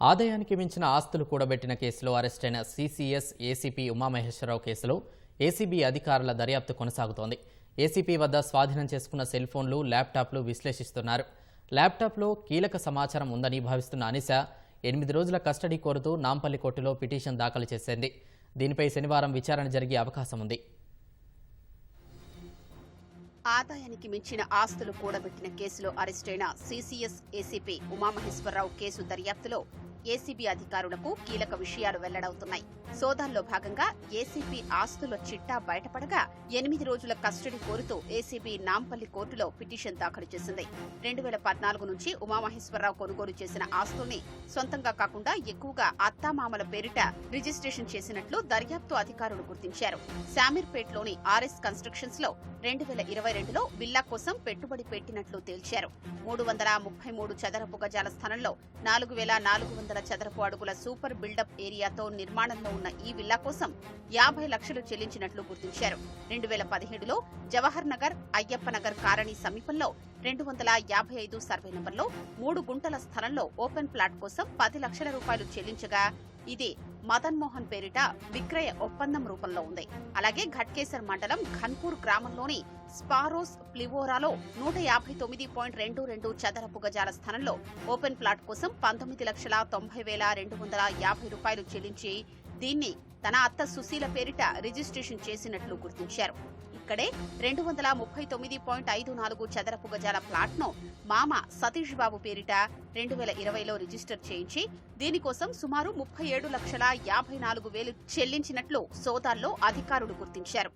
ఆదాయానికి మించిన ఆస్తులు కూడబెట్టిన కేసులో అరెస్టైన సీసీఎస్ ఏసీపీ ఉమామహేశ్వరరావు కేసులో ఏసీబీ అధికారుల దర్యాప్తు కొనసాగుతోంది. ఏసీపీ వద్ద స్వాధీనం చేసుకున్న సెల్ ఫోన్లు ల్యాప్టాప్లు విశ్లేషిస్తున్నారు. ల్యాప్టాప్లో కీలక సమాచారం ఉందని భావిస్తున్న అనిస ఎనిమిది రోజుల కస్టడీ కోరుతూ నాంపల్లి కోర్టులో పిటిషన్ దాఖలు చేసింది. దీనిపై శనివారం విచారణ జరిగే అవకాశం ఉంది. ఆదాయానికి మించిన ఆస్తులు కూడబెట్టిన కేసులో అరెస్టైన సీసీఎస్ ఏసీపీ ఉమామహేశ్వరరావు కేసు దర్యాప్తులో ఏసీబీ అధికారులకు కీలక విషయాలు వెల్లడవుతున్నాయి. సోదాల్లో భాగంగా ఏసీబీ ఆస్తుల చిట్టా బయటపడగా ఎనిమిది రోజుల కస్టడీ కోరుతూ ఏసీబీ నాంపల్లి కోర్టులో పిటిషన్ దాఖలు చేసింది. రెండు వేల పద్నాలుగు నుంచి ఉమామహేశ్వరరావు కొనుగోలు చేసిన ఆస్తుల్ని సొంతంగా కాకుండా ఎక్కువగా అత్తామామల పేరిట రిజిస్ట్రేషన్ చేసినట్లు దర్యాప్తు అధికారులు గుర్తించారు. శామీర్పేట్లోని ఆర్ఎస్ కన్స్ట్రక్షన్స్లో రెండు వేల ఇరవై రెండులో విల్లా కోసం పెట్టుబడి పెట్టినట్లు తేల్చారు. మూడు వందల ముప్పై మూడు చదరపు గజాల స్థలంలో నాలుగు వేల నాలుగు వందల చదరపు అడుగుల సూపర్ బిల్డప్ ఏరియాతో నిర్మాణంలో ఉన్న ఈ విల్లా కోసం యాభై లక్షలు చెల్లించినట్లు గుర్తించారు. రెండు వేల పదిహేడులో జవహర్ నగర్ అయ్యప్ప నగర్ కారణి సమీపంలో రెండు వందల యాభై ఐదు సర్వే నంబర్లో మూడు గుంటల స్థలంలో ఓపెన్ ప్లాట్ కోసం పది లక్షల రూపాయలు చెల్లించగా ఇది మదన్ మోహన్ పేరిట విక్రయ ఒప్పందం రూపంలో ఉంది. అలాగే ఘట్కేసర్ మండలం ఘన్పూర్ గ్రామంలోని స్పారోస్ ప్లివోరాలో నూట యాభై తొమ్మిది పాయింట్ రెండు రెండు చదరపు గజాల స్థానంలో ఓపెన్ ప్లాట్ కోసం పంతొమ్మిది లక్షల తొంభై వేల రెండు వందల యాభై రూపాయలు చెల్లించి దీన్ని తన అత్త సుశీల పేరిట రిజిస్ట్రేషన్ చేసినట్లు గుర్తించారు. ఇక్కడే రెండు వందల ముప్పై తొమ్మిది పాయింట్ ఐదు నాలుగు చదరపు గజాల ప్లాట్ను మామ సతీష్ బాబు పేరిట రెండు వేల ఇరవైలో రిజిస్టర్ చేయించి దీనికోసం సుమారు ముప్పై ఏడు లక్షల యాభై నాలుగు వేలు చెల్లించినట్లు సోదాల్లో అధికారులు గుర్తించారు.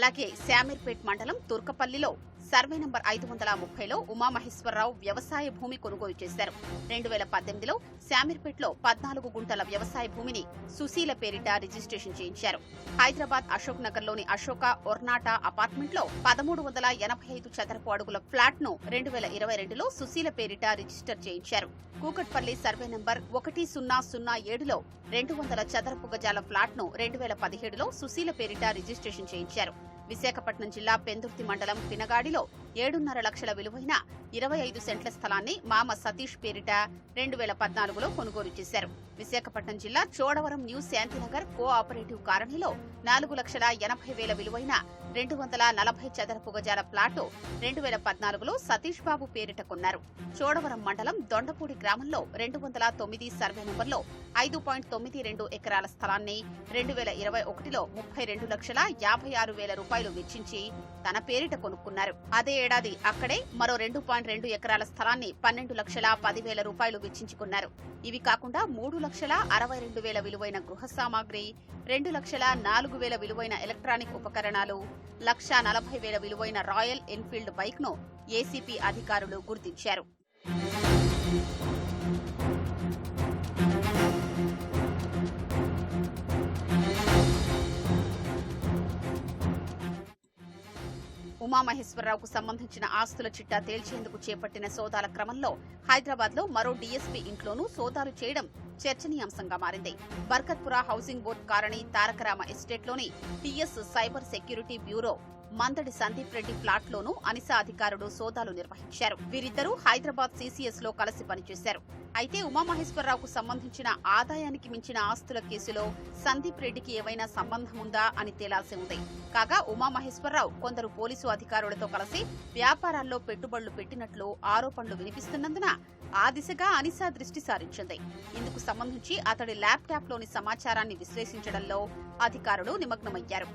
అలాగే శామీర్పేట్ మండలం తుర్కపల్లిలో సర్వే నంబర్ ఐదు వందల ముప్పైలో ఉమామహేశ్వరరావు వ్యవసాయ భూమి కొనుగోలు చేశారు. రెండు వేల పద్దెనిమిదిలో శామీర్పేట్లో పద్నాలుగు గుంటల వ్యవసాయ భూమిని సుశీల పేరిట రిజిస్ట్రేషన్ చేయించారు. హైదరాబాద్ అశోక్ నగర్లోని అశోక ఒర్నాటా అపార్ట్మెంట్లో పదమూడు వందల ఎనభై ఐదు చదరపు అడుగుల ఫ్లాట్ను రెండు వేల ఇరవై రెండులో సుశీల పేరిట రిజిస్టర్ చేయించారు. కూకట్పల్లి సర్వే నంబర్ ఒకటి సున్నా సున్నా ఏడులో రెండు వందల చదరపు గజాల ఫ్లాట్ను రెండు వేల పదిహేడులో సుశీల పేరిట రిజిస్ట్రేషన్ చేయించారు. విశాఖపట్నం జిల్లా పెందుర్తి మండలం పినగాడిలో ఏడున్నర లక్షల విలువైన ఇరవై ఐదు సెంట్ల స్థలాన్ని మామ సతీష్ పేరిట రెండు వేల పద్నాలుగులో కొనుగోలు చేశారు. విశాఖపట్నం జిల్లా Chodavaram new Shantinagar co operative కాలనీలో నాలుగు లక్షల ఎనభై వేల విలువైన రెండు వందల నలభై చదరపు గజాల ప్లాటు రెండు వేల పద్నాలుగులో సతీష్ బాబు పేరిట కొన్నారు. చోడవరం మండలం దొండపూడి గ్రామంలో రెండు వందల తొమ్మిది సర్వే నంబర్లో ఐదు పాయింట్ తొమ్మిది రెండు ఎకరాల స్థలాన్ని రెండు వేల ఇరవై ఒకటిలో ముప్పై రెండు లక్షల యాభై ఆరు వేల రూపాయలు వెచ్చించి తన పేరిట కొనుక్కున్నారు. అదే ఏడాది అక్కడే మరో రెండు పాయింట్ రెండు ఎకరాల స్థలాన్ని పన్నెండు లక్షల పదివేల రూపాయలు వెచ్చించుకున్నారు. ఇవి కాకుండా మూడు లక్షల అరవై రెండు వేల విలువైన గృహ సామాగ్రి రెండు లక్షల నాలుగు వేల విలువైన ఎలక్ట్రానిక్ ఉపకరణాలు లక్ష నలభై వేల విలువైన రాయల్ ఎన్ఫీల్డ్ బైక్ను ఏసీపీ అధికారులు గుర్తించారు. ఉమామహేశ్వరరావుకు సంబంధించిన ఆస్తుల చిట్టా తేల్చేందుకు చేపట్టిన సోదాల క్రమంలో హైదరాబాద్లో మరో డీఎస్పీ ఇంట్లోనూ సోదాలు చేయడం చర్చనీయాంశంగా మారింది. బర్కత్పుర హౌసింగ్ బోర్డు కారణి Tarakarama ఎస్టేట్లోని TS cyber security bureau Mandadi Sandeep Reddy flat లోనూ అనిసా అధికారులు సోదాలు నిర్వహించారు. వీరిద్దరూ హైదరాబాద్ సీసీఎస్లో కలిసి పనిచేశారు. అయితే ఉమామహేశ్వరరావుకు సంబంధించిన ఆదాయానికి మించిన ఆస్తుల కేసులో సందీప్ రెడ్డికి ఏవైనా సంబంధం ఉందా అని తేలాల్సి ఉంది. కాగా ఉమామహేశ్వరరావు కొందరు పోలీసు అధికారులతో కలిసి వ్యాపారాల్లో పెట్టుబడులు పెట్టినట్లు ఆరోపణలు వినిపిస్తున్నందున ఆ దిశగా అనిసా దృష్టి సారించింది. ఇందుకు సంబంధించి అతడి ల్యాప్టాప్లోని సమాచారాన్ని విశ్లేషించడంలో అధికారులు నిమగ్నమయ్యారు.